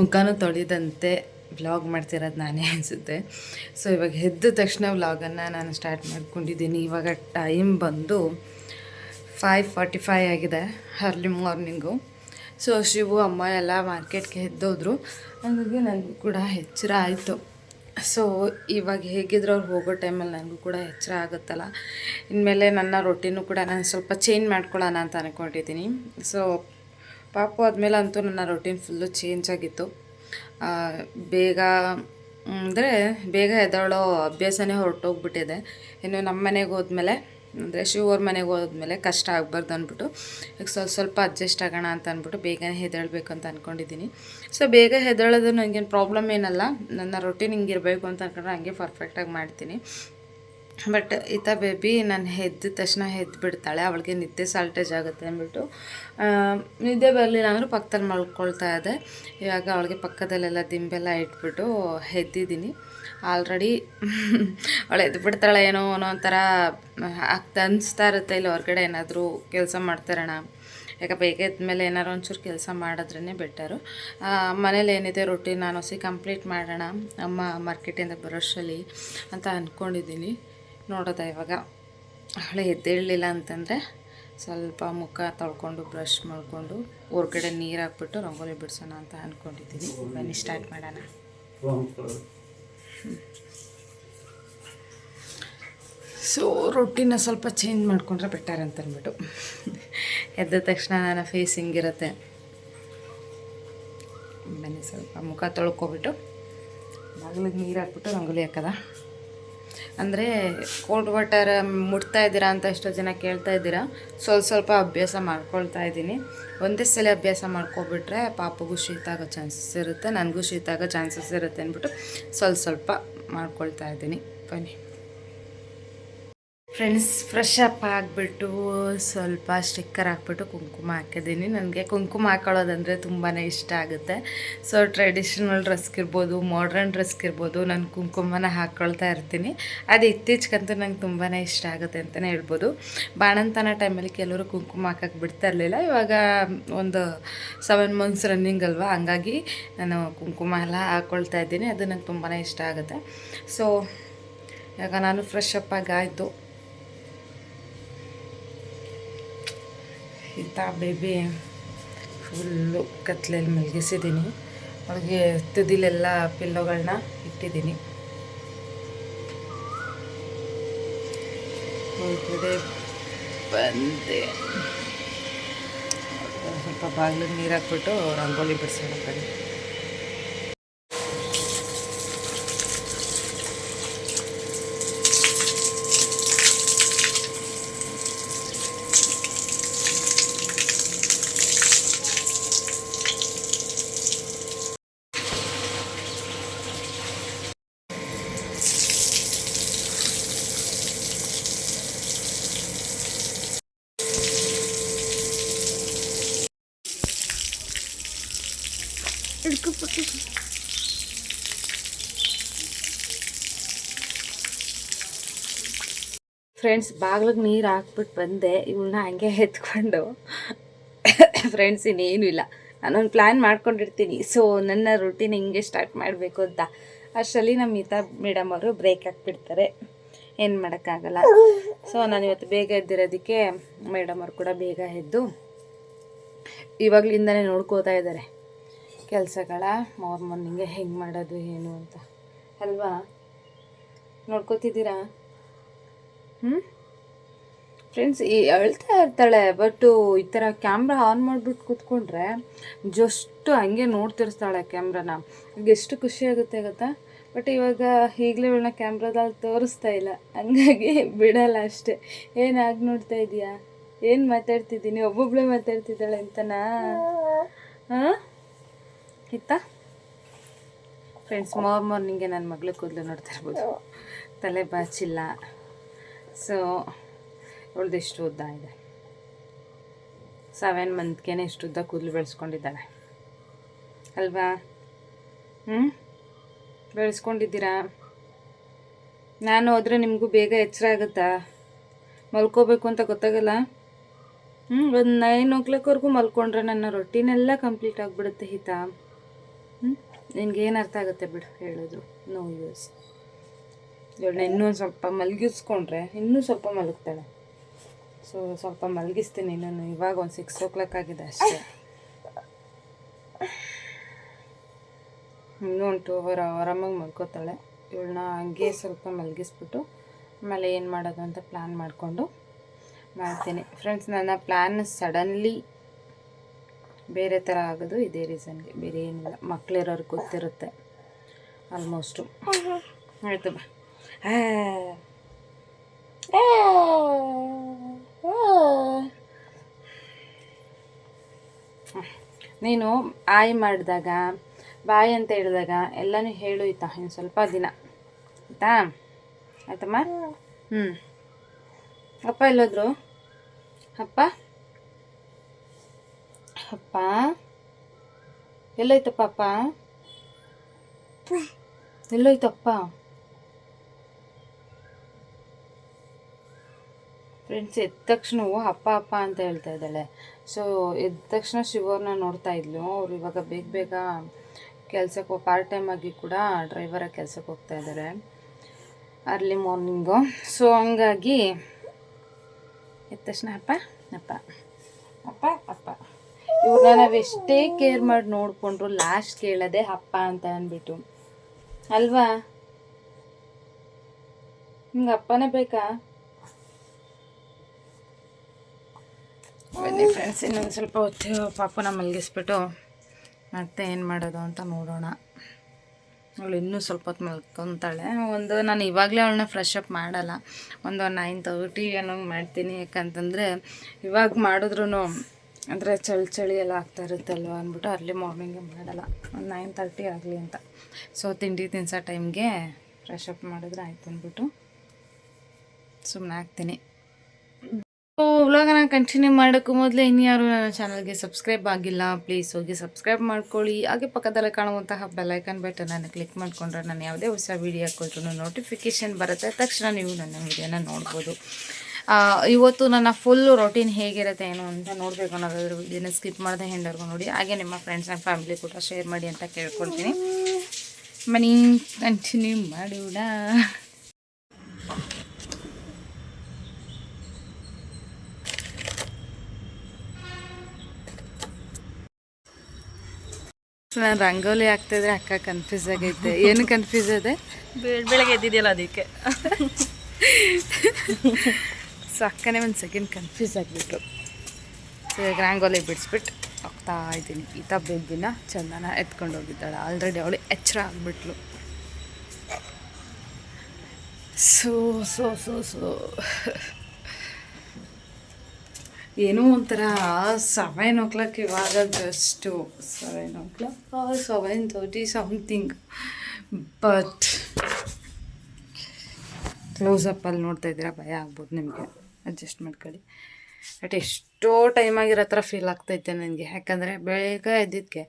ಮುಖನೂ ತೊಳೆದಂತೆ vlog ಮಾಡ್ತಿರೋದು ನಾನೇ ಅನಿಸುತ್ತೆ. ಸೊ ಇವಾಗ ಎದ್ದ ತಕ್ಷಣ ವ್ಲಾಗನ್ನು ನಾನು ಸ್ಟಾರ್ಟ್ ಮಾಡ್ಕೊಂಡಿದ್ದೀನಿ. ಇವಾಗ ಟೈಮ್ ಬಂದು ಫೈವ್ ಫಾರ್ಟಿ ಫೈವ್ ಆಗಿದೆ ಅರ್ಲಿ ಮಾರ್ನಿಂಗು ಸೊ ಶಿವು, ಅಮ್ಮ ಎಲ್ಲ ಮಾರ್ಕೆಟ್ಗೆ ಎದ್ದೋದ್ರು. ಹಾಗಾಗಿ ನನಗೂ ಕೂಡ ಎಚ್ಚರ ಆಯಿತು. ಸೊ ಇವಾಗ ಹೇಗಿದ್ರು ಅವ್ರು ಹೋಗೋ ಟೈಮಲ್ಲಿ ನನಗೂ ಕೂಡ ಎಚ್ಚರ ಆಗುತ್ತಲ್ಲ. ಇನ್ಮೇಲೆ ನನ್ನ ರೊಟ್ಟಿನೂ ಕೂಡ ನಾನು ಸ್ವಲ್ಪ ಚೇಂಜ್ ಮಾಡ್ಕೊಳ್ಳೋಣ ಅಂತ ಅಂದ್ಕೊಂಡಿದ್ದೀನಿ ಸೊ ಪಾಪು ಆದಮೇಲೆ ಅಂತೂ ನನ್ನ ರೊಟೀನ್ ಫುಲ್ಲು ಚೇಂಜ್ ಆಗಿತ್ತು. ಬೇಗ, ಅಂದರೆ ಬೇಗ ಎದ್ದಾಳೋ ಅಭ್ಯಾಸನೇ ಹೊರಟೋಗ್ಬಿಟ್ಟಿದೆ. ಇನ್ನು ನಮ್ಮ ಮನೆಗೆ ಹೋದ್ಮೇಲೆ, ಅಂದರೆ ಶಿವ ಅವ್ರ ಮನೆಗೆ ಹೋದ್ಮೇಲೆ ಕಷ್ಟ ಆಗಬಾರ್ದು ಅಂದ್ಬಿಟ್ಟು, ಈಗ ಸ್ವಲ್ಪ ಸ್ವಲ್ಪ ಅಡ್ಜಸ್ಟ್ ಆಗೋಣ ಅಂತ ಅಂದ್ಬಿಟ್ಟು ಬೇಗನೆ ಹೆದಳ್ಬೇಕು ಅಂತ ಅಂದ್ಕೊಂಡಿದ್ದೀನಿ ಸೊ ಬೇಗ ಹೆದಳೋದು ನನಗೇನು ಪ್ರಾಬ್ಲಮ್ ಏನಲ್ಲ. ನನ್ನ ರೊಟೀನ್ ಹಿಂಗಿರಬೇಕು ಅಂತ ಅಂದ್ಕೊಂಡ್ರೆ ಹಂಗೆ ಪರ್ಫೆಕ್ಟಾಗಿ ಮಾಡ್ತೀನಿ. ಬಟ್ ಈತ ಬೇಬಿ ನಾನು ಎದ್ದ ತಕ್ಷಣ ಎದ್ದು ಬಿಡ್ತಾಳೆ ಅವಳಿಗೆ ನಿದ್ದೆ ಸಾಲ್ಟೇಜ್ ಆಗುತ್ತೆ ಅಂದ್ಬಿಟ್ಟು. ನಿದ್ದೆ ಬರಲಿಲ್ಲ ಅಂದರೂ ಪಕ್ಕದಲ್ಲಿ ಮಲ್ಕೊಳ್ತಾ ಇದ್ದೆ ಇವಾಗ ಅವಳಿಗೆ ಪಕ್ಕದಲ್ಲೆಲ್ಲ ದಿಂಬೆಲ್ಲ ಇಟ್ಬಿಟ್ಟು ಎದ್ದಿದ್ದೀನಿ ಆಲ್ರೆಡಿ ಅವಳು ಎದ್ದು ಬಿಡ್ತಾಳೆ ಏನೋ ಅನ್ನೋ ಒಂಥರ, ಆಗ್ತಾ ಅನಿಸ್ತಾ ಇರುತ್ತೆ. ಇಲ್ಲಿ ಹೊರಗಡೆ ಏನಾದರೂ ಕೆಲಸ ಮಾಡ್ತಾರಣ. ಯಾಕೆ ಬೇಗ ಎದ್ಮೇಲೆ ಏನಾರು ಒಂಚೂರು ಕೆಲಸ ಮಾಡಿದ್ರೇ ಬೆಟರು ಮನೇಲಿ ಏನಿದೆ ರೊಟ್ಟಿ ನಾನು ಸಿ ಕಂಪ್ಲೀಟ್ ಮಾಡೋಣ. ಅಮ್ಮ ಮಾರ್ಕೆಟಿಂದ ಬರೋಷ್ಟರಲ್ಲಿ ಅಂತ ಅಂದ್ಕೊಂಡಿದ್ದೀನಿ ನೋಡೋದ ಇವಾಗ? ಹಳೆ ಎದ್ದೇಳಲಿಲ್ಲ ಅಂತಂದರೆ ಸ್ವಲ್ಪ ಮುಖ ತೊಳ್ಕೊಂಡು, ಬ್ರಷ್ ಮಾಡಿಕೊಂಡು, ಹೊರ್ಗಡೆ ನೀರು ಹಾಕ್ಬಿಟ್ಟು ರಂಗೋಲಿ ಬಿಡಿಸೋಣ ಅಂತ ಅಂದ್ಕೊಂಡಿದ್ದೀನಿ ಬನ್ನಿ ಸ್ಟಾರ್ಟ್ ಮಾಡೋಣ. ಸೊ ರೊಟ್ಟಿನ ಸ್ವಲ್ಪ ಚೇಂಜ್ ಮಾಡಿಕೊಂಡ್ರೆ ಬೆಟರ್ ಅಂತ ಅಂದ್ಬಿಟ್ಟು ಎದ್ದ ತಕ್ಷಣ ನನ್ನ ಫೇಸ್ ಹಿಂಗಿರುತ್ತೆ. ಬನ್ನಿ, ಸ್ವಲ್ಪ ಮುಖ ತೊಳ್ಕೊಬಿಟ್ಟು, ಬಾಗಿಲಿಗೆ ನೀರು ಹಾಕ್ಬಿಟ್ಟು ರಂಗೋಲಿ ಹಾಕದ? ಅಂದರೆ ಕೋಲ್ಡ್ ವಾಟರ್ ಮುಟ್ತಾ ಇದ್ದೀರಾ ಅಂತ ಎಷ್ಟೋ ಜನ ಕೇಳ್ತಾ ಇದ್ದೀರಾ. ಸ್ವಲ್ಪ ಸ್ವಲ್ಪ ಅಭ್ಯಾಸ ಮಾಡ್ಕೊಳ್ತಾ ಇದ್ದೀನಿ. ಒಂದೇ ಸಲ ಅಭ್ಯಾಸ ಮಾಡ್ಕೊಬಿಟ್ರೆ ಪಾಪಗೂ ಶೀತ ಆಗೋ ಚಾನ್ಸಸ್ ಇರುತ್ತೆ, ನನಗೂ ಶೀತ ಆಗೋ ಚಾನ್ಸಸ್ ಇರುತ್ತೆ ಅಂದ್ಬಿಟ್ಟು ಸ್ವಲ್ಪ ಸ್ವಲ್ಪ ಮಾಡ್ಕೊಳ್ತಾ ಇದ್ದೀನಿ. ಬನ್ನಿ. ಫ್ರೆಂಡ್ಸ್ ಫ್ರೆಶ್ ಅಪ್ ಆಗಿಬಿಟ್ಟು ಸ್ವಲ್ಪ ಸ್ಟಿಕ್ಕರ್ ಹಾಕ್ಬಿಟ್ಟು ಕುಂಕುಮ ಹಾಕಿದ್ದೀನಿ. ನನಗೆ ಕುಂಕುಮ ಹಾಕೊಳ್ಳೋದಂದರೆ ತುಂಬಾ ಇಷ್ಟ ಆಗುತ್ತೆ. ಸೊ ಟ್ರೆಡಿಷ್ನಲ್ ಡ್ರೆಸ್ಗಿರ್ಬೋದು ಮಾಡ್ರನ್ ಡ್ರೆಸ್ಗಿರ್ಬೋದು ನಾನು ಕುಂಕುಮನ ಹಾಕ್ಕೊಳ್ತಾ ಇರ್ತೀನಿ. ಅದು ಇತ್ತೀಚೆಗಂತೂ ನಂಗೆ ತುಂಬಾ ಇಷ್ಟ ಆಗುತ್ತೆ ಅಂತಲೇ ಹೇಳ್ಬೋದು. ಬಾಣಂತನ ಟೈಮಲ್ಲಿ ಕೆಲವರು ಕುಂಕುಮ ಹಾಕಕ್ಕೆ ಬಿಡ್ತಾ ಇರಲಿಲ್ಲ. ಇವಾಗ ಒಂದು ಸೆವೆನ್ ಮಂತ್ಸ್ ರನ್ನಿಂಗ್ ಅಲ್ವಾ? ಹಂಗಾಗಿ ನಾನು ಕುಂಕುಮ ಎಲ್ಲ ಹಾಕ್ಕೊಳ್ತಾ ಇದ್ದೀನಿ. ಅದು ನಂಗೆ ತುಂಬಾ ಇಷ್ಟ ಆಗುತ್ತೆ. ಸೊ ಇವಾಗ ನಾನು ಫ್ರೆಶ್ ಅಪ್ ಆಗಿ ಆಯಿತು. ಇಂಥ ಬೇಬಿ ಫುಲ್ಲು ಕತ್ಲೆಯಲ್ಲಿ ಮಲಗಿಸಿದ್ದೀನಿ ಅವಳಿಗೆ ತುದಿಲೆಲ್ಲ ಪಿಲ್ಲೋಗಳನ್ನ ಇಟ್ಟಿದ್ದೀನಿ. ಹೊರಗಡೆ ಬಂದೆ. ಸ್ವಲ್ಪ ಬಾಗಿಲಿಗೆ ನೀರು ಹಾಕ್ಬಿಟ್ಟು ರಂಗೋಲಿ ಬಿಡಿಸೋಣ ಬನ್ನಿ. ಫ್ರೆಂಡ್ಸ್ ಬಾಗ್ಲಿಗೆ ನೀರು ಹಾಕ್ಬಿಟ್ಟು ಬಂದೆ ಇವಳನ್ನ ಹಂಗೆ ಎತ್ಕೊಂಡು. ಫ್ರೆಂಡ್ಸ್ ಇನ್ನೇನು ಇಲ್ಲ. ನಾನೊಂದು ಪ್ಲ್ಯಾನ್ ಮಾಡ್ಕೊಂಡಿರ್ತೀನಿ. ಸೊ ನನ್ನ ರೂಟೀನ್ ಹಿಂಗೆ ಸ್ಟಾರ್ಟ್ ಮಾಡಬೇಕು ಅಂತ. ಅಷ್ಟರಲ್ಲಿ ನಮ್ಮ ಮಿತಾ ಮೇಡಮ್ ಅವರು ಬ್ರೇಕ್ ಹಾಕ್ಬಿಡ್ತಾರೆ. ಏನು ಮಾಡೋಕ್ಕಾಗಲ್ಲ. ಸೊ ನಾನು ಇವತ್ತು ಬೇಗ ಎದ್ದಿರೋದಕ್ಕೆ ಮೇಡಮ್ ಅವರು ಕೂಡ ಬೇಗ ಎದ್ದು, ಇವಾಗಲಿಂದನೇ ನೋಡ್ಕೋತಾ ಇದ್ದಾರೆ ಕೆಲಸಗಳ ಮಾರ್ ಮಾರ್ನಿಂಗೆ ಹೆಂಗೆ ಮಾಡೋದು, ಏನು ಅಂತ. ಅಲ್ವಾ? ನೋಡ್ಕೋತಿದ್ದೀರಾ? ಹ್ಞೂ ಫ್ರೆಂಡ್ಸ್ ಈ ಅಳ್ತಾ ಇರ್ತಾಳೆ ಬಟ್ಟು ಈ ಥರ ಕ್ಯಾಮ್ರಾ ಆನ್ ಮಾಡಿಬಿಟ್ಟು ಕೂತ್ಕೊಂಡ್ರೆ ಜಸ್ಟು ಹಂಗೆ ನೋಡ್ತಿರ್ತಾಳೆ ಕ್ಯಾಮ್ರಾನ ಎಷ್ಟು ಖುಷಿ ಆಗುತ್ತೆ ಗೊತ್ತಾ? ಬಟ್ ಇವಾಗ ಈಗಲೇ ಇವಳನ್ನ ಕ್ಯಾಮ್ರಾದಲ್ಲಿ ತೋರಿಸ್ತಾ ಇಲ್ಲ. ಹಂಗಾಗಿ ಬಿಡಲ್ಲ ಅಷ್ಟೇ. ಏನಾಗಿ ನೋಡ್ತಾ ಇದೀಯಾ? ಏನು ಮಾತಾಡ್ತಿದ್ದೀನಿ? ಒಬ್ಬೊಬ್ಬಳೇ ಮಾತಾಡ್ತಿದ್ದಾಳೆ ಅಂತನಾ? ಹಾಂ? ಇತ್ತ ಫ್ರೆಂಡ್ಸ್ ಮಾರ್ ಮಾರ್ನಿಂಗೆ ನನ್ನ ಮಗಳ ಕೂದಲು ನೋಡ್ತಾ ಇರ್ಬೋದು. ತಲೆ ಬಾಚಿಲ್ಲ. ಸೊ ಅವಳ್ದು ಎಷ್ಟು ಉದ್ದ ಇದೆ. ಸೆವೆನ್ ಮಂತ್ಗೆ ಎಷ್ಟು ಉದ್ದ ಕೂದಲು ಬೆಳೆಸ್ಕೊಂಡಿದ್ದಾಳೆ. ಅಲ್ವಾ? ಹ್ಞೂ ಬೆಳೆಸ್ಕೊಂಡಿದ್ದೀರಾ? ನಾನು ಹೋದರೆ ನಿಮಗೂ ಬೇಗ ಎಚ್ಚರ ಆಗುತ್ತಾ? ಮಲ್ಕೋಬೇಕು ಅಂತ ಗೊತ್ತಾಗಲ್ಲ? ಹ್ಞೂ ಒಂದು ನೈನ್ ಓ ಕ್ಲಾಕ್ವರೆಗೂ ಮಲ್ಕೊಂಡ್ರೆ ನನ್ನ ರೊಟ್ಟಿನೆಲ್ಲ ಕಂಪ್ಲೀಟ್ ಆಗಿಬಿಡುತ್ತೆ ಹಿತ. ಹ್ಞೂ ನಿನಗೇನು ಅರ್ಥ ಆಗುತ್ತೆ ಬಿಡು ಹೇಳಿದ್ರು ನೋ ಯೂಸ್ ಇವಳನ್ನ ಇನ್ನೂ ಸ್ವಲ್ಪ ಮಲಗಿಸ್ಕೊಂಡ್ರೆ ಇನ್ನೂ ಸ್ವಲ್ಪ ಮಲಗ್ತಾಳೆ. ಸೊ ಸ್ವಲ್ಪ ಮಲಗಿಸ್ತೀನಿ ಇನ್ನೂ ಇವಾಗ ಒಂದು ಸಿಕ್ಸ್ ಓ ಕ್ಲಾಕ್ ಆಗಿದೆ ಅಷ್ಟೇ. ಇನ್ನೂ ಒಂದು ಟೂ ಅವರ್ ಆರಾಮಾಗಿ ಮಲ್ಕೋತಾಳೆ. ಇವಳನ್ನ ಹಂಗೆ ಸ್ವಲ್ಪ ಮಲಗಿಸ್ಬಿಟ್ಟು ಆಮೇಲೆ ಏನು ಮಾಡೋದು ಅಂತ ಪ್ಲ್ಯಾನ್ ಮಾಡಿಕೊಂಡು ಮಾಡ್ತೀನಿ. ಫ್ರೆಂಡ್ಸ್ ನನ್ನ ಪ್ಲ್ಯಾನ್ ಸಡನ್ಲಿ ಬೇರೆ ಥರ ಆಗೋದು ಇದೇ ರೀಸನ್ಗೆ ಬೇರೆ ಏನಿಲ್ಲ. ಮಕ್ಕಳಿರೋರ್ಗೆ ಗೊತ್ತಿರುತ್ತೆ ಆಲ್ಮೋಸ್ಟು ಆಯಿತು ಬಾ. ನೀನು ಆಯ್ ಮಾಡಿದಾಗ ಬಾಯ್ ಅಂತ ಹೇಳಿದಾಗ ಎಲ್ಲನೂ ಹೇಳು ಆಯ್ತಾ ಇನ್ನು ಸ್ವಲ್ಪ ದಿನ. ಆಯ್ತಾ? ಆಯ್ತಮ್ಮ? ಹ್ಞೂ ಅಪ್ಪ ಎಲ್ಲೋದ್ರು? ಅಪ್ಪ? ಅಪ್ಪ? ಎಲ್ಲೋಯ್ತಪ್ಪ ಅಪ್ಪ? ಎಲ್ಲೋಯ್ತಪ್ಪ? ಫ್ರೆಂಡ್ಸ್ ಎದ್ದ ತಕ್ಷಣ ಅಪ್ಪ ಅಪ್ಪ ಅಂತ ಹೇಳ್ತಾ ಇದ್ದಾಳೆ. ಸೊ ಎದ್ದ ತಕ್ಷಣ ಶಿವರನ್ನ ನೋಡ್ತಾ ಇದ್ಲು. ಅವ್ರು ಇವಾಗ ಬೇಗ ಬೇಗ ಕೆಲಸಕ್ಕೆ ಪಾರ್ಟ್ ಟೈಮ್ ಆಗಿ ಕೂಡ ಡ್ರೈವರಾಗಿ ಕೆಲಸಕ್ಕೆ ಹೋಗ್ತಾ ಇದ್ದಾರೆ ಅರ್ಲಿ ಮಾರ್ನಿಂಗು ಸೊ ಹಂಗಾಗಿ ಎದ್ದ ತಕ್ಷಣ, ಅಪ್ಪ ಅಪ್ಪ ಅಪ್ಪ ಅಪ್ಪ. ಇವ್ರನ್ನ ನಾವು ಎಷ್ಟೇ ಕೇರ್ ಮಾಡಿ ನೋಡಿಕೊಂಡ್ರು ಲಾಸ್ಟ್ ಕೇಳೋದೆ ಅಪ್ಪ ಅಂತ ಅಂದ್ಬಿಟ್ಟು. ಅಲ್ವಾ? ನಿಮ್ಗೆ ಅಪ್ಪನೇ ಬೇಕಾ? ಬನ್ನಿ ಫ್ರೆಂಡ್ಸ್ ಇನ್ನೊಂದು ಸ್ವಲ್ಪ ಹೊತ್ತು ಪಾಪನ ಮಲಗಿಸ್ಬಿಟ್ಟು ಮತ್ತೆ ಏನು ಮಾಡೋದು ಅಂತ ನೋಡೋಣ. ಅವಳು ಇನ್ನೂ ಸ್ವಲ್ಪ ಹೊತ್ತು ಮಲ್ಕೊತಾಳೆ. ಒಂದು ನಾನು ಇವಾಗಲೇ ಅವಳನ್ನ ಫ್ರೆಶ್ ಅಪ್ ಮಾಡಲ್ಲ. ಒಂದು ನೈನ್ ತರ್ಟಿ ಏನೋ ಮಾಡ್ತೀನಿ. ಯಾಕಂತಂದರೆ ಇವಾಗ ಮಾಡಿದ್ರೂ ಅಂದರೆ ಚಳಿ ಚಳಿ ಎಲ್ಲ ಆಗ್ತಾ ಇರುತ್ತಲ್ವ ಅಂದ್ಬಿಟ್ಟು ಅರ್ಲಿ ಮಾರ್ನಿಂಗೇ ಮಾಡಲ್ಲ. ಒಂದು ನೈನ್ ತರ್ಟಿ ಆಗಲಿ ಅಂತ. ಸೊ ತಿಂಡಿ ತಿನ್ಸೋ ಟೈಮ್ಗೆ ಫ್ರೆಶ್ ಅಪ್ ಮಾಡಿದ್ರೆ ಆಯ್ತು ಅಂದ್ಬಿಟ್ಟು ಸುಮ್ಮನೆ ಆಗ್ತೀನಿ. ವ್ಲಾಗನ ಕಂಟಿನ್ಯೂ ಮಾಡೋಕ್ಕೂ ಮೊದಲೇ ಇನ್ಯಾರು ನನ್ನ ಚಾನಲ್ಗೆ ಸಬ್ಸ್ಕ್ರೈಬ್ ಆಗಿಲ್ಲ ಪ್ಲೀಸ್ ಹೋಗಿ ಸಬ್ಸ್ಕ್ರೈಬ್ ಮಾಡ್ಕೊಳ್ಳಿ. ಹಾಗೆ ಪಕ್ಕದಲ್ಲೇ ಕಾಣುವಂತಹ ಬೆಲ್ಲೈಕನ್ ಬಟನನ್ನು ಕ್ಲಿಕ್ ಮಾಡಿಕೊಂಡ್ರೆ ನಾನು ಯಾವುದೇ ಹೊಸ ವೀಡಿಯೋ ಕೊಟ್ಟರು ನೋಟಿಫಿಕೇಷನ್ ಬರುತ್ತೆ. ತಕ್ಷಣ ನೀವು ನನ್ನ ವೀಡಿಯೋನ ನೋಡ್ಬೋದು. ಇವತ್ತು ನನ್ನ ಫುಲ್ ರೊಟೀನ್ ಹೇಗಿರುತ್ತೆ ಏನು ಅಂತ ನೋಡಬೇಕು ಅನ್ನೋದಾದ್ರೆ ವೀಡಿಯೋನ ಸ್ಕಿಪ್ ಮಾಡಿದೆ ಹೆಂಡರ್ಗೂ ನೋಡಿ. ಹಾಗೆ ನಿಮ್ಮ ಫ್ರೆಂಡ್ಸ್ ಆ್ಯಂಡ್ ಫ್ಯಾಮಿಲಿ ಕೂಡ ಶೇರ್ ಮಾಡಿ ಅಂತ ಕೇಳ್ಕೊಳ್ತೀನಿ. ಮನಿ ಕಂಟಿನ್ಯೂ ಮಾಡೋಣ. ನಾನು ರಂಗೋಲಿ ಹಾಕ್ತಿದ್ರೆ ಅಕ್ಕ ಕನ್ಫ್ಯೂಸ್ ಆಗೈತೆ. ಏನು ಕನ್ಫ್ಯೂಸ್ ಅದೆ ಬೆಳಗ್ಗೆ ಎದ್ದಿದೆಯಲ್ಲ ಅದಕ್ಕೆ. ಸೊ ಅಕ್ಕನೇ ಒಂದು ಸೆಕೆಂಡ್ ಕನ್ಫ್ಯೂಸ್ ಆಗಿಬಿಟ್ರು ಸೊ ಈಗ ರಂಗೋಲಿ ಬಿಡಿಸ್ಬಿಟ್ಟು ಹೋಗ್ತಾ ಇದ್ದೀನಿ. ಈತ ಬೇಗಿನ ಚಂದನ ಎತ್ಕೊಂಡು ಹೋಗಿದ್ದಾಳೆ. ಆಲ್ರೆಡಿ ಅವಳು ಎಚ್ಚರ ಆಗಿಬಿಟ್ಲು. ಸೋ ಸೋ ಸೋ ಸೊ ಏನೋ ಒಂಥರ ಸೆವೆನ್ ಓ ಕ್ಲಾಕ್ ಇವಾಗ just seven o'clock seven thirty something but ಕ್ಲೋಸಪ್ಪಲ್ಲಿ ನೋಡ್ತಾ ಇದ್ದೀರಾ, ಭಯ ಆಗ್ಬೋದು ನಿಮಗೆ. ಅಡ್ಜಸ್ಟ್ ಮಾಡ್ಕೊಳ್ಳಿ. ಬಟ್ ಎಷ್ಟೋ ಟೈಮ್ ಆಗಿರೋ ಥರ ಫೀಲ್ ಆಗ್ತೈತೆ ನನಗೆ. ಯಾಕಂದರೆ ಬೇಗ ಎದ್ದಿದ್ದಕ್ಕೆ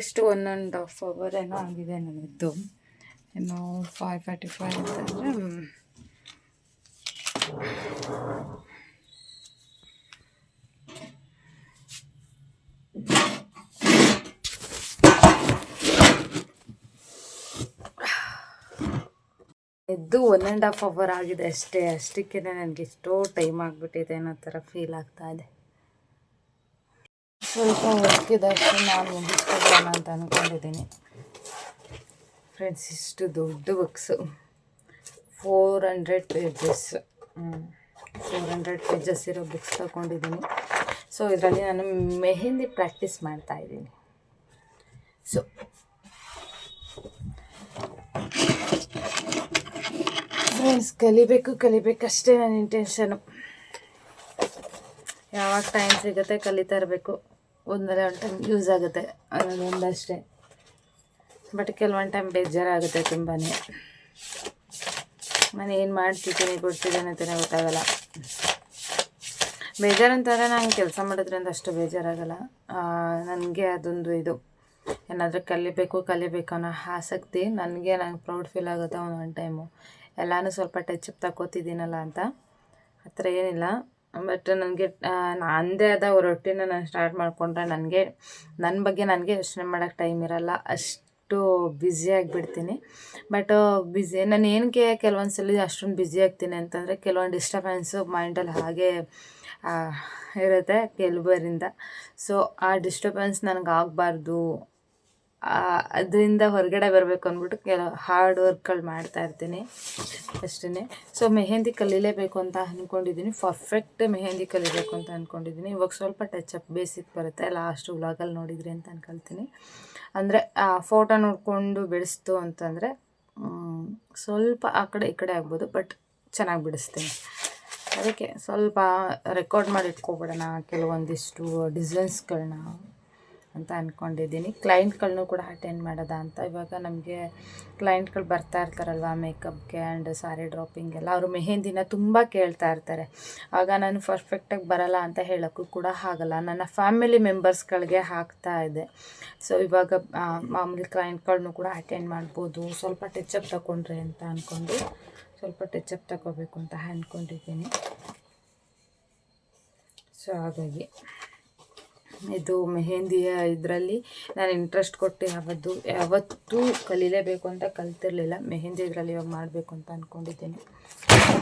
ಎಷ್ಟು ಒನ್ ಆ್ಯಂಡ್ ಹಾಫ್ ಅವರ್ ಏನೋ ಆಗಿದೆ ನನಗಿದ್ದು. ಏನೋ ಫೈವ್ ಫಾರ್ಟಿ ಫೈವ್ ಅಂತಂದರೆ ಎದ್ದು ಒನ್ ಆ್ಯಂಡ್ ಹಾಫ್ ಅವರ್ ಆಗಿದೆ ಅಷ್ಟೇ. ಅಷ್ಟಕ್ಕೆ ನನಗೆ ಎಷ್ಟೋ ಟೈಮ್ ಆಗಿಬಿಟ್ಟಿದೆ ಅನ್ನೋ ಥರ ಫೀಲ್ ಆಗ್ತಾ ಇದೆ. ಸ್ವಲ್ಪ ವರ್ಕಿದಷ್ಟು ನಾನು ಮುಗಿಸ್ಕೊಬೋಣ ಅಂತ ಅಂದ್ಕೊಂಡಿದ್ದೀನಿ ಫ್ರೆಂಡ್ಸ್ ಇಷ್ಟು ದೊಡ್ಡ books four hundred pages four hundred pages ಇರೋ ಬುಕ್ಸ್ ತಗೊಂಡಿದ್ದೀನಿ. ಸೊ ಇದರಲ್ಲಿ ನಾನು ಮೆಹೆಂದಿ ಪ್ರಾಕ್ಟೀಸ್ ಮಾಡ್ತಾ ಇದ್ದೀನಿ. ಸೊ ಫ್ರೆಂಡ್ಸ್ ಕಲಿಬೇಕು ಕಲಿಬೇಕಷ್ಟೇ ನನ್ನ ಇಂಟೆನ್ಷನು ಯಾವಾಗ ಟೈಮ್ ಸಿಗುತ್ತೆ ಕಲಿತಾ ಇರಬೇಕು. ಒಂದಲ್ಲ ಒಂದು ಟೈಮ್ ಯೂಸ್ ಆಗುತ್ತೆ ಅನ್ನೋದೊಂದಷ್ಟೇ ಬಟ್ ಕೆಲವೊಂದು ಟೈಮ್ ಬೇಜಾರಾಗುತ್ತೆ ತುಂಬಾ ನಾನು ಏನು ಮಾಡ್ತಿದ್ದೀನಿ ಕೊಡ್ತಿದ್ದೀನಿ ಅಂತಲೇ ಗೊತ್ತಾಗಲ್ಲ. ಬೇಜಾರಂತಂದರೆ ನಾನು ಕೆಲಸ ಮಾಡೋದ್ರಿಂದ ಅಷ್ಟು ಬೇಜಾರಾಗಲ್ಲ. ನನಗೆ ಅದೊಂದು ಇದು. ಏನಾದರೂ ಕಲಿಬೇಕು ಕಲಿಬೇಕು ಅನ್ನೋ ಆಸಕ್ತಿ ನನಗೆ ನಂಗೆ ಪ್ರೌಡ್ ಫೀಲ್ ಆಗುತ್ತೆ ಒಂದೊಂದು ಟೈಮು ಎಲ್ಲನೂ ಸ್ವಲ್ಪ ಟಚ್ ಅಪ್ ತಗೋತಿದ್ದೀನಲ್ಲ ಅಂತ. ಆ ಥರ ಏನಿಲ್ಲ. ಬಟ್ ನನಗೆ ನನ್ನದೇ ಆದ ರೊಟ್ಟಿನ ನಾನು ಸ್ಟಾರ್ಟ್ ಮಾಡಿಕೊಂಡ್ರೆ ನನಗೆ ನನ್ನ ಬಗ್ಗೆ ನನಗೆ ಯೋಚನೆ ಮಾಡೋಕ್ಕೆ ಟೈಮ್ ಇರಲ್ಲ. ಅಷ್ಟು ಬ್ಯುಸಿ ಆಗಿಬಿಡ್ತೀನಿ. ಬಟ್ ಬ್ಯುಸಿ ನಾನು ಏನಕ್ಕೆ ಕೆಲವೊಂದು ಸಲ ಅಷ್ಟೊಂದು ಬ್ಯುಸಿ ಆಗ್ತೀನಿ ಅಂತಂದರೆ ಕೆಲವೊಂದು ಡಿಸ್ಟರ್ಬೆನ್ಸು ಮೈಂಡಲ್ಲಿ ಹಾಗೆ ಇರುತ್ತೆ ಕೆಲವರಿಂದ. ಸೊ ಆ ಡಿಸ್ಟರ್ಬೆನ್ಸ್ ನನಗೆ ಆಗಬಾರ್ದು ಅದರಿಂದ ಹೊರಗಡೆ ಬರಬೇಕು ಅಂದ್ಬಿಟ್ಟು ಕೆಲ ಹಾರ್ಡ್ ವರ್ಕ್ಗಳು ಮಾಡ್ತಾ ಇರ್ತೀನಿ ಅಷ್ಟೇ ಸೊ ಮೆಹೆಂದಿ ಕಲೀಲೇಬೇಕು ಅಂತ ಅಂದ್ಕೊಂಡಿದ್ದೀನಿ ಪರ್ಫೆಕ್ಟ್ ಮೆಹೆಂದಿ ಕಲಿಬೇಕು ಅಂತ ಅಂದ್ಕೊಂಡಿದ್ದೀನಿ ಇವಾಗ ಸ್ವಲ್ಪ ಟಚ್ ಅಪ್ ಬೇಸಿಕ್ ಬರುತ್ತೆ. ಲಾಸ್ಟ್ ವ್ಲಾಗಲ್ಲಿ ನೋಡಿದ್ರಿ ಅಂತ ಅನ್ಕೊಳ್ತೀನಿ. ಅಂದರೆ, ಆ ಫೋಟೋ ನೋಡಿಕೊಂಡು ಬಿಡಿಸ್ತು ಅಂತಂದರೆ ಸ್ವಲ್ಪ ಆ ಕಡೆ ಈ ಕಡೆ ಆಗ್ಬೋದು ಬಟ್ ಚೆನ್ನಾಗಿ ಬಿಡಿಸ್ತೀನಿ. ಅದಕ್ಕೆ ಸ್ವಲ್ಪ ರೆಕಾರ್ಡ್ ಮಾಡಿ ಇಟ್ಕೊಬಿಡೋಣ ಕೆಲವೊಂದಿಷ್ಟು ಡಿಸೈನ್ಸ್ಗಳನ್ನ ಅಂತ ಅಂದ್ಕೊಂಡಿದ್ದೀನಿ ಕ್ಲೈಂಟ್ಗಳನ್ನೂ ಕೂಡ ಅಟೆಂಡ್ ಮಾಡೋದ ಅಂತ. ಇವಾಗ ನಮಗೆ ಕ್ಲೈಂಟ್ಗಳು ಬರ್ತಾ ಇರ್ತಾರಲ್ವ ಮೇಕಪ್ಗೆ ಆ್ಯಂಡ್ ಸಾರಿ ಡ್ರಾಪಿಂಗ್ ಎಲ್ಲ, ಅವರು ಮೆಹೆಂದಿನ ತುಂಬ ಕೇಳ್ತಾ ಇರ್ತಾರೆ. ಆಗ ನಾನು ಪರ್ಫೆಕ್ಟಾಗಿ ಬರಲ್ಲ ಅಂತ ಹೇಳೋಕ್ಕೂ ಕೂಡ ಆಗಲ್ಲ. ನನ್ನ ಫ್ಯಾಮಿಲಿ ಮೆಂಬರ್ಸ್ಗಳಿಗೆ ಹಾಕ್ತಾ ಇದೆ ಸೊ ಇವಾಗ ಮಾಮೂಲಿ ಕ್ಲೈಂಟ್ಗಳನ್ನೂ ಕೂಡ ಅಟೆಂಡ್ ಮಾಡ್ಬೋದು. ಸ್ವಲ್ಪ ಟಚಪ್ ತಗೊಂಡ್ರೆ ಅಂತ ಅಂದ್ಕೊಂಡು ಸ್ವಲ್ಪ ಟಚಪ್ ತಗೋಬೇಕು ಅಂತ ಅಂದ್ಕೊಂಡಿದ್ದೀನಿ. ಸೊ ಹಾಗಾಗಿ ಇದು ಮೆಹೆಂದಿಯ ಇದರಲ್ಲಿ ನಾನು ಇಂಟ್ರೆಸ್ಟ್ ಕೊಟ್ಟು ಯಾವತ್ತು, ಯಾವತ್ತೂ ಕಲೀಲೇಬೇಕು ಅಂತ ಕಲ್ತಿರಲಿಲ್ಲ. ಮೆಹೆಂದಿ ಇದರಲ್ಲಿ ಇವಾಗ ಮಾಡಬೇಕು ಅಂತ ಅಂದ್ಕೊಂಡಿದ್ದೀನಿ.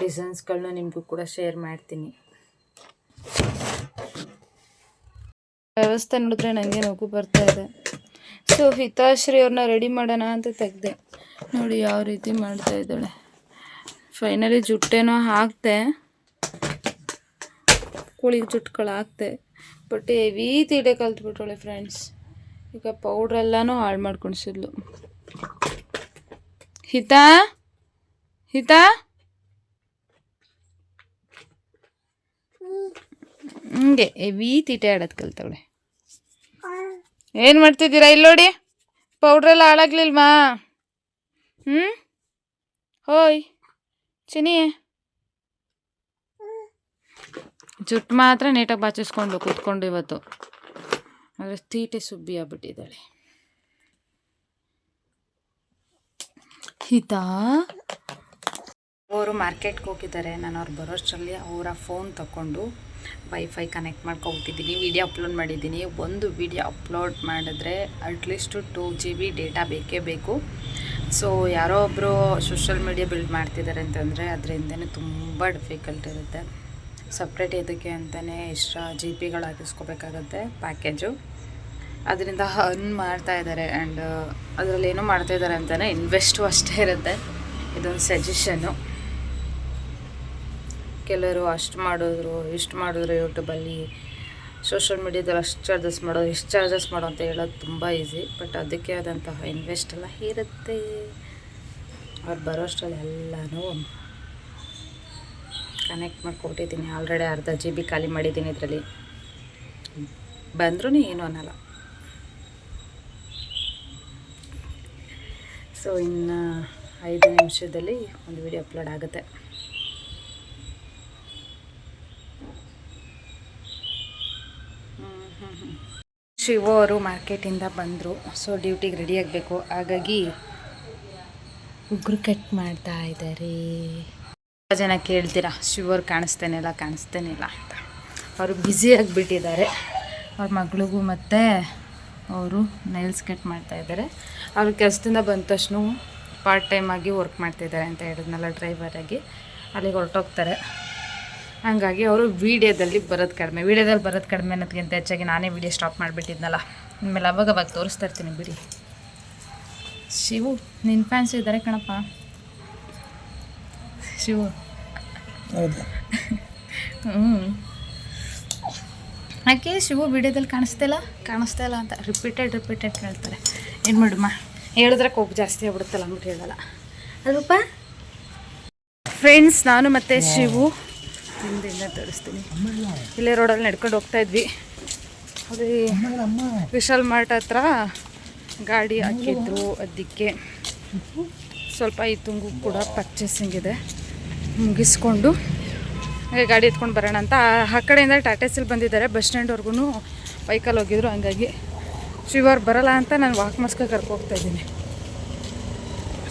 ಡಿಸೈನ್ಸ್ಗಳನ್ನ ನಿಮಗೂ ಕೂಡ ಶೇರ್ ಮಾಡ್ತೀನಿ. ವ್ಯವಸ್ಥೆ ನೋಡಿದ್ರೆ ನನಗೆ ನಗು ಬರ್ತಾ ಇದೆ. ಸೊ ಹಿತಾಶ್ರೀ ಅವ್ರನ್ನ ರೆಡಿ ಮಾಡೋಣ ಅಂತ ತೆಗೆದೆ. ನೋಡಿ ಯಾವ ರೀತಿ ಮಾಡ್ತಾ ಇದ್ದಾಳೆ. ಫೈನಲಿ ಜುಟ್ಟೇನೋ ಹಾಕ್ತೆ ಕೂಳಿಗೆ ಜುಟ್ಟುಗಳು ಹಾಕ್ತೆ ಬಟ್ ಹೆವಿ ತೀಟೆ ಕಲ್ತ್ಬಿಟ್ರಳೆ ಫ್ರೆಂಡ್ಸ್ ಈಗ ಪೌಡ್ರೆಲ್ಲನೂ ಹಾಳು ಮಾಡ್ಕೊಳ್ಸಿದ್ಲು ಹಿತಾ? ಹಿತಾ? ಹಂಗೆ ಹೆವಿ ತೀಟೆ ಆಡೋದು ಕಲ್ತವಳೆ. ಏನು ಮಾಡ್ತಿದ್ದೀರಾ ಇಲ್ಲಿ ನೋಡಿ? ಪೌಡ್ರೆಲ್ಲ ಹಾಳಾಗ್ಲಿಲ್ವಾ? ಹ್ಞೂ ಹೋಯ್. ಚಿನಿ ಜುಟ್ಟು ಮಾತ್ರ ನೀಟಾಗಿ ಬಾಚಿಸ್ಕೊಂಡು ಕೂತ್ಕೊಂಡು ಇವತ್ತು. ಅಂದರೆ ತೀಟೆ ಸುಬ್ಬಿ ಆಗ್ಬಿಟ್ಟಿದ್ದಾಳೆ. ಹಿತಾ. ಅವರು ಮಾರ್ಕೆಟ್ಗೆ ಹೋಗಿದ್ದಾರೆ. ನಾನು ಅವ್ರು ಬರೋಷ್ಟರಲ್ಲಿ ಅವರ ಫೋನ್ ತಗೊಂಡು ವೈಫೈ ಕನೆಕ್ಟ್ ಮಾಡ್ಕೊಬಿಟ್ಟಿದ್ದೀನಿ ವಿಡಿಯೋ ಅಪ್ಲೋಡ್ ಮಾಡಿದ್ದೀನಿ. ಒಂದು ವಿಡಿಯೋ ಅಪ್ಲೋಡ್ ಮಾಡಿದ್ರೆ at least two G B data ಬೇಕೇ ಬೇಕು. ಸೊ ಯಾರೋ ಒಬ್ಬರು ಸೋಷಲ್ ಮೀಡಿಯಾ ಬಿಲ್ಡ್ ಮಾಡ್ತಿದ್ದಾರೆ ಅಂತಂದರೆ ಅದರಿಂದನೇ ತುಂಬ ಡಿಫಿಕಲ್ಟ್ ಇರುತ್ತೆ. ಸಪ್ರೇಟ್ ಇದಕ್ಕೆ ಅಂತಲೇ ಎಕ್ಸ್ಟ್ರಾ ಜಿ ಪಿಗಳು ಹಾಕಿಸ್ಕೋಬೇಕಾಗತ್ತೆ ಪ್ಯಾಕೇಜು ಅದರಿಂದ ಅರ್ನ್ ಮಾಡ್ತಾ ಇದ್ದಾರೆ ಆ್ಯಂಡ್ ಅದರಲ್ಲಿ ಏನೋ ಮಾಡ್ತಾ ಇದ್ದಾರೆ ಅಂತಲೇ ಇನ್ವೆಸ್ಟು ಅಷ್ಟೇ ಇರುತ್ತೆ. ಇದೊಂದು ಸಜೆಷನ್ನು ಕೆಲವರು ಅಷ್ಟು ಮಾಡಿದ್ರು, ಇಷ್ಟು ಮಾಡಿದ್ರು ಯೂಟ್ಯೂಬಲ್ಲಿ ಸೋಷಲ್ ಮೀಡ್ಯಾದಲ್ಲಿ ಅಷ್ಟು ಚಾರ್ಜಸ್ ಮಾಡೋದು ಇಷ್ಟು ಚಾರ್ಜಸ್ ಮಾಡೋ ಅಂತ ಹೇಳೋದು ತುಂಬ ಈಸಿ. ಬಟ್ ಅದಕ್ಕೆ ಆದಂತಹ ಇನ್ವೆಸ್ಟ್ ಎಲ್ಲ ಇರುತ್ತೆ. ಅವ್ರು ಬರೋಷ್ಟರಲ್ಲಿ ಎಲ್ಲನೂ ಕನೆಕ್ಟ್ ಮಾಡಿಕೊಟ್ಟಿದ್ದೀನಿ ಆಲ್ರೆಡಿ ಅರ್ಧ ಜಿ ಬಿ ಖಾಲಿ ಮಾಡಿದ್ದೀನಿ ಇದರಲ್ಲಿ. ಬಂದ್ರೂ ಏನು ಅನ್ನಲ್ಲ. ಸೊ ಇನ್ನು ಐದು ನಿಮಿಷದಲ್ಲಿ ಒಂದು ವಿಡಿಯೋ ಅಪ್ಲೋಡ್ ಆಗುತ್ತೆ. ಶಿವ ಅವರು ಮಾರ್ಕೆಟಿಂದ ಬಂದರು. ಸೊ ಡ್ಯೂಟಿಗೆ ರೆಡಿ ಆಗಬೇಕು. ಹಾಗಾಗಿ ಉಗುರು ಕಟ್ ಮಾಡ್ತಾ ಇದ್ದಾರೆ. ತುಂಬ ಜನ ಕೇಳ್ತೀರಾ ಶಿವವ್ರು ಕಾಣಿಸ್ತೇನಿಲ್ಲ ಕಾಣಿಸ್ತೇನಿಲ್ಲ ಅಂತ. ಅವರು ಬ್ಯುಸಿ ಆಗಿಬಿಟ್ಟಿದ್ದಾರೆ. ಅವ್ರ ಮಗಳಿಗೂ ಮತ್ತು ಅವರು ನೈಲ್ಸ್ ಕಟ್ ಮಾಡ್ತಾ ಇದ್ದಾರೆ. ಅವ್ರ ಕೆಲಸದಿಂದ ಬಂದ ತಕ್ಷಣ ಪಾರ್ಟ್ ಟೈಮ್ ಆಗಿ ವರ್ಕ್ ಮಾಡ್ತಿದ್ದಾರೆ ಅಂತ ಹೇಳಿದ್ನಲ್ಲ ಡ್ರೈವರಾಗಿ ಅಲ್ಲಿಗೆ ಹೊರಟೋಗ್ತಾರೆ. ಹಾಗಾಗಿ ಅವರು ವೀಡಿಯೋದಲ್ಲಿ ಬರೋದು ಕಡಿಮೆ. ವೀಡಿಯೋದಲ್ಲಿ ಬರೋದು ಕಡಿಮೆ ಅನ್ನೋದಕ್ಕಿಂತ ಹೆಚ್ಚಾಗಿ ನಾನೇ ವೀಡಿಯೋ ಸ್ಟಾಪ್ ಮಾಡಿಬಿಟ್ಟಿದ್ನಲ್ಲ. ಆಮೇಲೆ ಅವಾಗ ಅವಾಗ ತೋರಿಸ್ತಾ ಇರ್ತೀನಿ ಬಿಡಿ. ಶಿವು ನಿನ್ನ ಫ್ಯಾನ್ಸ್ ಇದ್ದಾರೆ ಕಣಪ್ಪ. ಶಿವು. ಹೌದು. ಹ್ಞೂ ಯಾಕೆ ಶಿವು ವಿಡಿಯೋದಲ್ಲಿ ಕಾಣಿಸ್ತಾ ಇಲ್ಲ? ಕಾಣಿಸ್ತಾ ಇಲ್ಲ ಅಂತ ರಿಪೀಟೆಡ್ ರಿಪೀಟೆಡ್ ಕೇಳ್ತಾರೆ ಏನು ಮಾಡಮ್ಮ? ಹೇಳಿದ್ರೆ ಕೋಪ ಜಾಸ್ತಿ ಆಗ್ಬಿಡುತ್ತಲ್ಲ ಅಂದ್ಬಿಟ್ಟು ಹೇಳಲ್ಲ. ಅಲ್ವಪ್ಪ ಫ್ರೆಂಡ್ಸ್ ನಾನು ಮತ್ತು ಶಿವು. ಹಿಂದಿಂದ ತೋರಿಸ್ತೀನಿ. ಇಲ್ಲೇ ರೋಡಲ್ಲಿ ನಡ್ಕೊಂಡು ಹೋಗ್ತಾ ಇದ್ವಿ. ಅದೇ ವಿಶಾಲ್ ಮಾರ್ಟ್ ಹತ್ರ ಗಾಡಿ ಹಾಕಿದ್ರು ಅದಕ್ಕೆ. ಸ್ವಲ್ಪ ಈ ತುಂಗು ಕೂಡ ಪರ್ಚೇಸಿಂಗ್ ಇದೆ. ಮುಗಿಸ್ಕೊಂಡು ಹಾಗೆ ಗಾಡಿ ಎತ್ಕೊಂಡು ಬರೋಣ ಅಂತ. ಆ- ಕಡೆಯಿಂದ ಟಾಟಾ ಸಿಲ್ ಬಂದಿದ್ದಾರೆ. ಬಸ್ ಸ್ಟ್ಯಾಂಡ್ವರೆಗೂ ಬೈಕಲ್ಲಿ ಹೋಗಿದ್ರು. ಹಂಗಾಗಿ ಶಿವರ್ ಬರಲ್ಲ ಅಂತ ನಾನು ವಾಕ್ ಮಾಡ್ಸ್ಕೊ ಕರ್ಕೋಗ್ತಾ ಇದ್ದೀನಿ.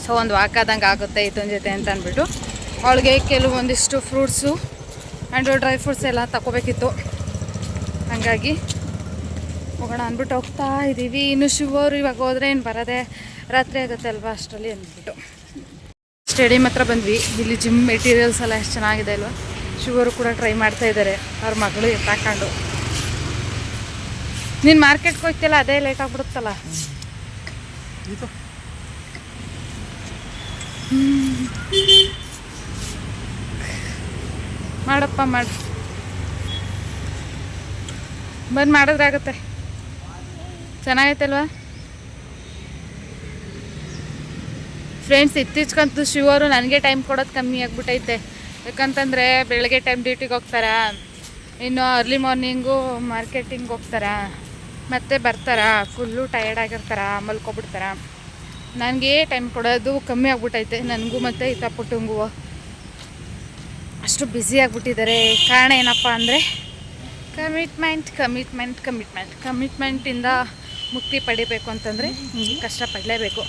ಸೊ ಒಂದು ವಾಕ್ ಆದಂಗೆ ಆಗುತ್ತೆ ಇದೊಂದು ಜೊತೆ ಅಂತ ಅಂದ್ಬಿಟ್ಟು. ಅವಳಿಗೆ ಕೆಲವೊಂದಿಷ್ಟು ಫ್ರೂಟ್ಸು ಆ್ಯಂಡ್ ಡ್ರೈ ಫ್ರೂಟ್ಸ್ ಎಲ್ಲ ತಗೋಬೇಕಿತ್ತು ಹಾಗಾಗಿ ಹೋಗೋಣ ಅಂದ್ಬಿಟ್ಟು ಹೋಗ್ತಾ ಇದ್ದೀವಿ ಇನ್ನು ಶಿವರು ಇವಾಗ ಹೋದ್ರೆ ಏನು ಬರೋದೇ ರಾತ್ರಿ ಆಗುತ್ತೆ ಅಲ್ವಾ ಅಷ್ಟರಲ್ಲಿ ಅಂದ್ಬಿಟ್ಟು. ಸ್ಟೇಡಿಯಂ ಹತ್ರ ಬಂದ್ವಿ. ಇಲ್ಲಿ ಜಿಮ್ ಮೆಟೀರಿಯಲ್ಸ್ ಎಲ್ಲ ಎಷ್ಟು ಚೆನ್ನಾಗಿದೆ ಅಲ್ವಾ? ಶುಗರು ಕೂಡ ಟ್ರೈ ಮಾಡ್ತಾ ಇದ್ದಾರೆ ಅವ್ರ ಮಗಳು ಎತ್ತಾಕೊಂಡು. ನೀನು ಮಾರ್ಕೆಟ್ಗೆ ಹೋಗ್ತಿಲ್ಲ ಅದೇ ಲೇಟ್ ಆಗ್ಬಿಡುತ್ತಲ್ಲ? ಮಾಡಪ್ಪ, ಮಾಡು. ಬಂದು ಮಾಡಿದ್ರಾಗತ್ತೆ ಚೆನ್ನಾಗೈತಲ್ವಾ? ಫ್ರೆಂಡ್ಸ್ ಇತ್ತೀಚೆಗಂತೂ ಶಿವರು ನನಗೆ ಟೈಮ್ ಕೊಡೋದು ಕಮ್ಮಿ ಆಗಿಬಿಟ್ಟೈತೆ ಯಾಕಂತಂದರೆ ಬೆಳಗ್ಗೆ ಟೈಮ್ ಡ್ಯೂಟಿಗೆ ಹೋಗ್ತಾರಾ? ಇನ್ನು ಅರ್ಲಿ ಮಾರ್ನಿಂಗು ಮಾರ್ಕೆಟಿಂಗ್ ಹೋಗ್ತಾರಾ? ಮತ್ತೆ ಬರ್ತಾರಾ? ಫುಲ್ಲು ಟಯರ್ಡ್ ಆಗಿರ್ತಾರ? ಮಲ್ಕೊಬಿಡ್ತಾರ? ನನಗೆ ಟೈಮ್ ಕೊಡೋದು ಕಮ್ಮಿ ಆಗ್ಬಿಟ್ಟೈತೆ ನನಗೂ ಮತ್ತು ಈ ಪುಟ್ಟಂಗೂ ಅಷ್ಟು ಬ್ಯುಸಿ ಆಗಿಬಿಟ್ಟಿದ್ದಾರೆ. ಕಾರಣ ಏನಪ್ಪ ಅಂದರೆ ಕಮಿಟ್ಮೆಂಟ್ ಕಮಿಟ್ಮೆಂಟ್ ಕಮಿಟ್ಮೆಂಟ್ ಕಮಿಟ್ಮೆಂಟಿಂದ ಮುಕ್ತಿ ಪಡಿಬೇಕು ಅಂತಂದರೆ ಕಷ್ಟಪಡಲೇಬೇಕು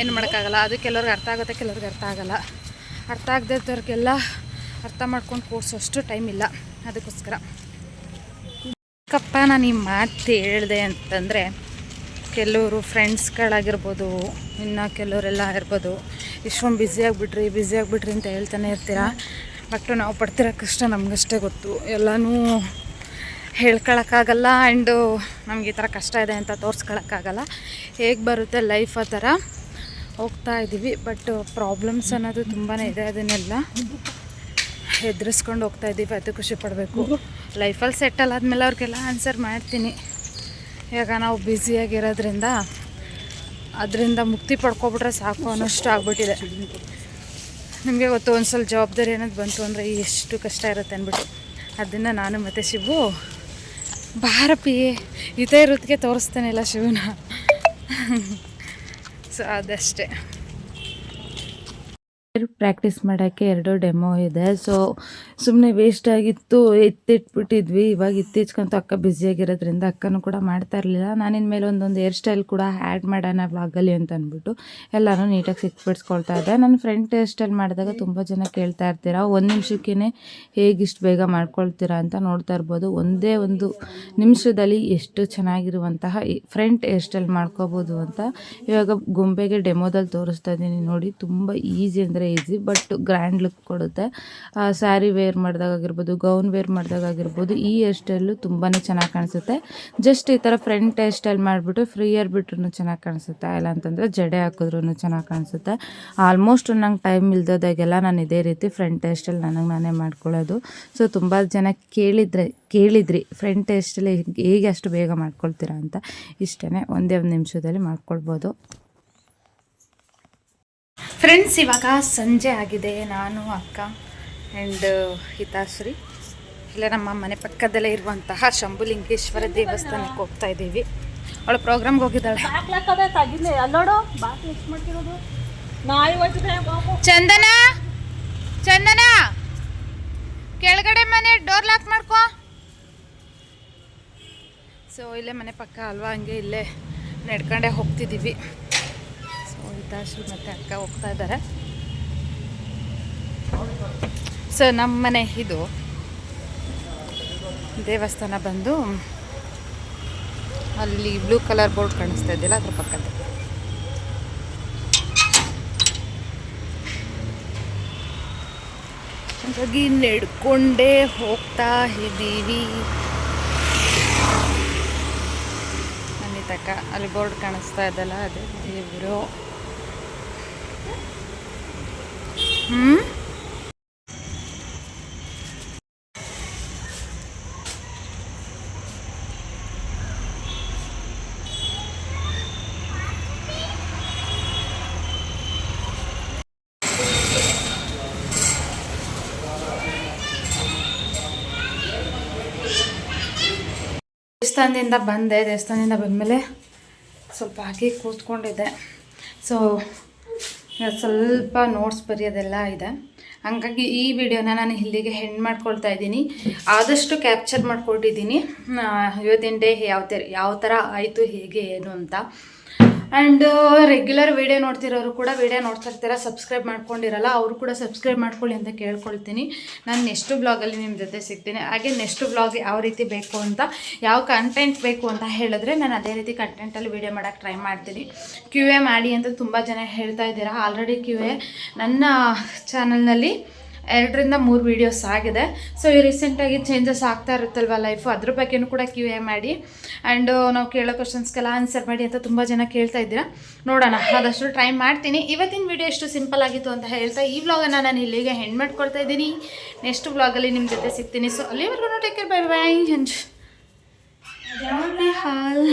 ಏನು ಮಾಡೋಕ್ಕಾಗಲ್ಲ. ಅದು ಕೆಲವ್ರಿಗೆ ಅರ್ಥ ಆಗುತ್ತೆ, ಕೆಲವ್ರಿಗೆ ಅರ್ಥ ಆಗಲ್ಲ. ಅರ್ಥ ಆಗದವ್ರಿಗೆಲ್ಲ ಅರ್ಥ ಮಾಡ್ಕೊಂಡು ಕೂರಿಸೋಷ್ಟು ಟೈಮ್ ಇಲ್ಲ. ಅದಕ್ಕೋಸ್ಕರ. ಕಪ್ಪ, ನಾನು ಈ ಮಾತು ಹೇಳಿದೆ ಅಂತಂದರೆ ಕೆಲವರು ಫ್ರೆಂಡ್ಸ್ಗಳಾಗಿರ್ಬೋದು ಇನ್ನು ಕೆಲವರೆಲ್ಲ ಇರ್ಬೋದು ಇಷ್ಟೊಂದು ಬ್ಯುಸಿ ಆಗಿಬಿಟ್ರಿ ಬ್ಯುಸಿ ಆಗಿಬಿಟ್ರಿ ಅಂತ ಹೇಳ್ತಾನೆ ಇರ್ತೀರಾ? ಬಟ್ ನಾವು ಪಡ್ತಿರೋ ಕಷ್ಟ ನಮಗಷ್ಟೇ ಗೊತ್ತು. ಎಲ್ಲನೂ ಹೇಳ್ಕೊಳಕ್ಕಾಗಲ್ಲ ಆ್ಯಂಡು ನಮ್ಗೆ ಈ ಥರ ಕಷ್ಟ ಇದೆ ಅಂತ ತೋರಿಸ್ಕೊಳಕ್ಕಾಗಲ್ಲ. ಹೇಗೆ ಬರುತ್ತೆ ಲೈಫ್ ಆ ಥರ ಹೋಗ್ತಾ ಇದ್ದೀವಿ ಬಟ್ ಪ್ರಾಬ್ಲಮ್ಸ್ ಅನ್ನೋದು ತುಂಬಾ ಇದೆ ಅದನ್ನೆಲ್ಲ ಎದುರಿಸ್ಕೊಂಡು ಹೋಗ್ತಾ ಇದ್ದೀವಿ ಅದು ಖುಷಿ ಪಡಬೇಕು. ಲೈಫಲ್ಲಿ ಸೆಟಲ್ ಆದಮೇಲೆ ಅವ್ರಿಗೆಲ್ಲ ಆನ್ಸರ್ ಮಾಡ್ತೀನಿ. ಇವಾಗ ನಾವು ಬ್ಯುಸಿಯಾಗಿರೋದ್ರಿಂದ ಅದರಿಂದ ಮುಕ್ತಿ ಪಡ್ಕೊಬಿಟ್ರೆ ಸಾಕು ಅನ್ನೋಷ್ಟು ಆಗ್ಬಿಟ್ಟಿದೆ. ನಿಮಗೆ ಗೊತ್ತು ಒಂದು ಸ್ವಲ್ಪ ಜವಾಬ್ದಾರಿ ಅನ್ನೋದು ಬಂತು ಅಂದರೆ ಎಷ್ಟು ಕಷ್ಟ ಇರುತ್ತೆ ಅಂದ್ಬಿಟ್ಟು ಅದನ್ನು ನಾನು ಮತ್ತು ಶಿವು ಬಾರಪ್ಪಿ ಇದೇ ವೃತ್ತಿಗೆ ತೋರಿಸ್ತಾನೆ ಇಲ್ಲ ಶಿವನ. ಸೊ ಅದಷ್ಟೇ. ಪ್ರಾಕ್ಟೀಸ್ ಮಾಡೋಕ್ಕೆ ಎರಡು ಡೆಮೋ ಇದೆ. ಸೊ ಸುಮ್ಮನೆ ವೇಸ್ಟ್ ಆಗಿತ್ತು, ಎತ್ತಿಟ್ಬಿಟ್ಟಿದ್ವಿ. ಇವಾಗ ಇತ್ತೀಚೆಗಂತೂ ಅಕ್ಕ ಬ್ಯುಸಿಯಾಗಿರೋದ್ರಿಂದ ಅಕ್ಕನೂ ಕೂಡ ಮಾಡ್ತಾ ಇರಲಿಲ್ಲ. ನಾನಿನ ಮೇಲೆ ಒಂದೊಂದು ಹೇರ್ ಸ್ಟೈಲ್ ಕೂಡ ಆ್ಯಡ್ ಮಾಡೋಣ ವ್ಲಾಗಲ್ಲಿ ಅಂತ ಅಂದ್ಬಿಟ್ಟು ಎಲ್ಲನೂ ನೀಟಾಗಿ ಸಿಕ್ಬಿಡ್ಸ್ಕೊಳ್ತಾ ಇದ್ದೆ. ನನ್ನ ಫ್ರೆಂಡ್ ಹೇರ್ ಸ್ಟೈಲ್ ಮಾಡಿದಾಗ ತುಂಬ ಜನ ಕೇಳ್ತಾ ಇರ್ತೀರಾ, ಒಂದು ನಿಮಿಷಕ್ಕೇ ಹೇಗಿಷ್ಟು ಬೇಗ ಮಾಡ್ಕೊಳ್ತೀರಾ ಅಂತ ನೋಡ್ತಾ ಇರ್ಬೋದು. ಒಂದೇ ಒಂದು ನಿಮಿಷದಲ್ಲಿ ಎಷ್ಟು ಚೆನ್ನಾಗಿರುವಂತಹ ಫ್ರಂಟ್ ಹೇರ್ ಸ್ಟೈಲ್ ಮಾಡ್ಕೋಬೋದು ಅಂತ ಇವಾಗ ಗೊಂಬೆಗೆ ಡೆಮೋದಲ್ಲಿ ತೋರಿಸ್ತಾ ಇದ್ದೀನಿ ನೋಡಿ. ತುಂಬ ಈಸಿ ಅಂದರೆ ಈಸಿ ಬಟ್ ಗ್ರ್ಯಾಂಡ್ ಲುಕ್ ಕೊಡುತ್ತೆ. ಸ್ಯಾರಿ ವೇರ್ ಮಾಡಿದಾಗ ಆಗಿರ್ಬೋದು ಗೌನ್ ವೇರ್ ಮಾಡಿದಾಗ ಆಗಿರ್ಬೋದು, ಈ ಹೇರ್ ಸ್ಟೈಲು ತುಂಬಾ ಚೆನ್ನಾಗಿ ಕಾಣಿಸುತ್ತೆ. ಜಸ್ಟ್ ಈ ಥರ ಫ್ರಂಟ್ ಹೇರ್ ಸ್ಟೈಲ್ ಮಾಡಿಬಿಟ್ಟು ಫ್ರೀ ಇಯರ್ ಬಿಟ್ರು ಚೆನ್ನಾಗಿ ಕಾಣಿಸುತ್ತೆ. ಇಲ್ಲ ಅಂತಂದರೆ ಜಡೆ ಹಾಕಿದ್ರೂ ಚೆನ್ನಾಗಿ ಕಾಣಿಸುತ್ತೆ. ಆಲ್ಮೋಸ್ಟ್ ನಂಗೆ ಟೈಮ್ ಇಲ್ದದಾಗೆಲ್ಲ ನಾನು ಇದೇ ರೀತಿ ಫ್ರಂಟ್ ಹೇರ್ ಸ್ಟೈಲ್ ನನಗೆ ನಾನೇ ಮಾಡ್ಕೊಳ್ಳೋದು. ಸೊ ತುಂಬ ಜನ ಕೇಳಿದರೆ, ಕೇಳಿದ್ರಿ ಫ್ರಂಟ್ ಸ್ಟೈಲ್ ಹೇಗೆ ಅಷ್ಟು ಬೇಗ ಮಾಡ್ಕೊಳ್ತೀರಾ ಅಂತ. ಇಷ್ಟೇ ಒಂದೇ ಒಂದು ನಿಮಿಷದಲ್ಲಿ ಮಾಡ್ಕೊಳ್ಬೋದು. ಫ್ರೆಂಡ್ಸ್ ಇವಾಗ ಸಂಜೆ ಆಗಿದೆ. ನಾನು ಅಕ್ಕ ಆ್ಯಂಡ್ ಹಿತಾಶ್ರೀ. ಇಲ್ಲ ನಮ್ಮ ಮನೆ ಪಕ್ಕದಲ್ಲೇ ಇರುವಂತಹ ಶಂಭುಲಿಂಗೇಶ್ವರ ದೇವಸ್ಥಾನಕ್ಕೆ ಹೋಗ್ತಾ ಇದ್ದೀವಿ. ಅವಳು ಪ್ರೋಗ್ರಾಮ್ಗೆ ಹೋಗಿದ್ದಾಳೆ. ಚಂದನ? ಚಂದನ? ಕೆಳಗಡೆ ಮನೆ ಡೋರ್ ಲಾಕ್ ಮಾಡ್ಕೋ. ಸೊ ಇಲ್ಲೇ ಮನೆ ಪಕ್ಕ ಅಲ್ವಾ? ಹಂಗೆ ಇಲ್ಲೇ ನಡ್ಕೊಂಡೆ ಹೋಗ್ತಿದ್ದೀವಿ. ಹಿತಾಶ್ರೀ ಮತ್ತು ಅಕ್ಕ ಹೋಗ್ತಾ ಇದ್ದಾರೆ. ಸೊ ನಮ್ಮ ಮನೆ ಇದು. ದೇವಸ್ಥಾನ ಬಂದು ಅಲ್ಲಿ ಬ್ಲೂ ಕಲರ್ ಬೋರ್ಡ್ ಕಾಣಿಸ್ತಾ ಇದೆಯಲ್ಲ ಅದ್ರ ಪಕ್ಕದ ಹಾಗಾಗಿ ನಡ್ಕೊಂಡೇ ಹೋಗ್ತಾ ಇದ್ದೀವಿ. ಅಲ್ಲಿ ತಕ್ಕ ಅಲ್ಲಿ ಬೋರ್ಡ್ ಕಾಣಿಸ್ತಾ ಇದ್ದಲ್ಲ ಅದೇ ದೇವರು. ಹ್ಞೂ ದೇವಸ್ಥಾನದಿಂದ ಬಂದೆ ದೇವಸ್ಥಾನದಿಂದ ಬಂದಮೇಲೆ ಸ್ವಲ್ಪ ಹಾಕಿ ಕೂತ್ಕೊಂಡಿದ್ದೆ. ಸೊ ಸ್ವಲ್ಪ ನೋಟ್ಸ್ ಬರೆಯೋದೆಲ್ಲ ಇದೆ. ಹಂಗಾಗಿ ಈ ವಿಡಿಯೋನ ನಾನು ಇಲ್ಲಿಗೆ ಹೆಂಡ್ ಮಾಡ್ಕೊಳ್ತಾ ಇದ್ದೀನಿ. ಆದಷ್ಟು ಕ್ಯಾಪ್ಚರ್ ಮಾಡ್ಕೊಟ್ಟಿದ್ದೀನಿ. ಆ, ಇವತ್ತಿನ ಡೇ ಯಾವ ಥರ ಯಾವ ಥರ ಆಯಿತು ಹೇಗೆ ಏನು ಅಂತ. ಆ್ಯಂಡ್ ರೆಗ್ಯುಲರ್ ವೀಡಿಯೋ ನೋಡ್ತಿರೋರು ಕೂಡ ವಿಡಿಯೋ ನೋಡ್ತಾ ಇರ್ತೀರ ಸಬ್ಸ್ಕ್ರೈಬ್ ಮಾಡ್ಕೊಂಡಿರಲ್ಲ, ಅವರು ಕೂಡ ಸಬ್ಸ್ಕ್ರೈಬ್ ಮಾಡ್ಕೊಳ್ಳಿ ಅಂತ ಕೇಳ್ಕೊಳ್ತೀನಿ. ನಾನು ನೆಕ್ಸ್ಟ್ ಬ್ಲಾಗಲ್ಲಿ ನಿಮ್ಮ ಜೊತೆ ಸಿಗ್ತೀನಿ. ಹಾಗೆ ನೆಕ್ಸ್ಟ್ ಬ್ಲಾಗ್ ಯಾವ ರೀತಿ ಬೇಕು ಅಂತ, ಯಾವ ಕಂಟೆಂಟ್ ಬೇಕು ಅಂತ ಹೇಳಿದ್ರೆ ನಾನು ಅದೇ ರೀತಿ ಕಂಟೆಂಟಲ್ಲಿ ವಿಡಿಯೋ ಮಾಡೋಕ್ಕೆ ಟ್ರೈ ಮಾಡ್ತೀನಿ. ಕ್ಯೂ ಎ ಮಾಡಿ ಅಂತ ತುಂಬ ಜನ ಹೇಳ್ತಾ ಇದ್ದೀರಾ. ಆಲ್ರೆಡಿ ಕ್ಯೂ ಎ ನನ್ನ ಚಾನಲ್ನಲ್ಲಿ ಎರಡರಿಂದ ಮೂರು ವೀಡಿಯೋಸ್ ಆಗಿದೆ. ಸೊ ಈ ರೀಸೆಂಟಾಗಿ ಚೇಂಜಸ್ ಆಗ್ತಾ ಇರುತ್ತಲ್ವ ಲೈಫು ಅದ್ರ ಬಗ್ಗೆನೂ ಕೂಡ ಕ್ಯೂ ಎ ಮಾಡಿ ಆ್ಯಂಡ್ ನಾವು ಕೇಳೋ ಕ್ವಶನ್ಸ್ಗೆಲ್ಲ ಆನ್ಸರ್ ಮಾಡಿ ಅಂತ ತುಂಬ ಜನ ಕೇಳ್ತಾ ಇದ್ದೀರಾ. ನೋಡೋಣ. ಆದಷ್ಟು ಟ್ರೈ ಮಾಡ್ತೀನಿ. ಇವತ್ತಿನ ವಿಡಿಯೋ ಎಷ್ಟು ಸಿಂಪಲ್ ಆಗಿತ್ತು ಅಂತ ಹೇಳ್ತಾ ಈ ವ್ಲಾಗನ್ನು ನಾನು ಇಲ್ಲಿಗೆ ಹೆಣ್ಣು ಮಾಡ್ಕೊಳ್ತಾ ಇದ್ದೀನಿ. ನೆಕ್ಸ್ಟ್ ವ್ಲಾಗಲ್ಲಿ ನಿಮ್ಮ ಜೊತೆ ಸಿಗ್ತೀನಿ. ಸೊ ಅಲ್ಲಿವರೆಗೂ ಟೇಕ್ ಕೇರ್ ಬೈ ಬೈ ಹಾಲ್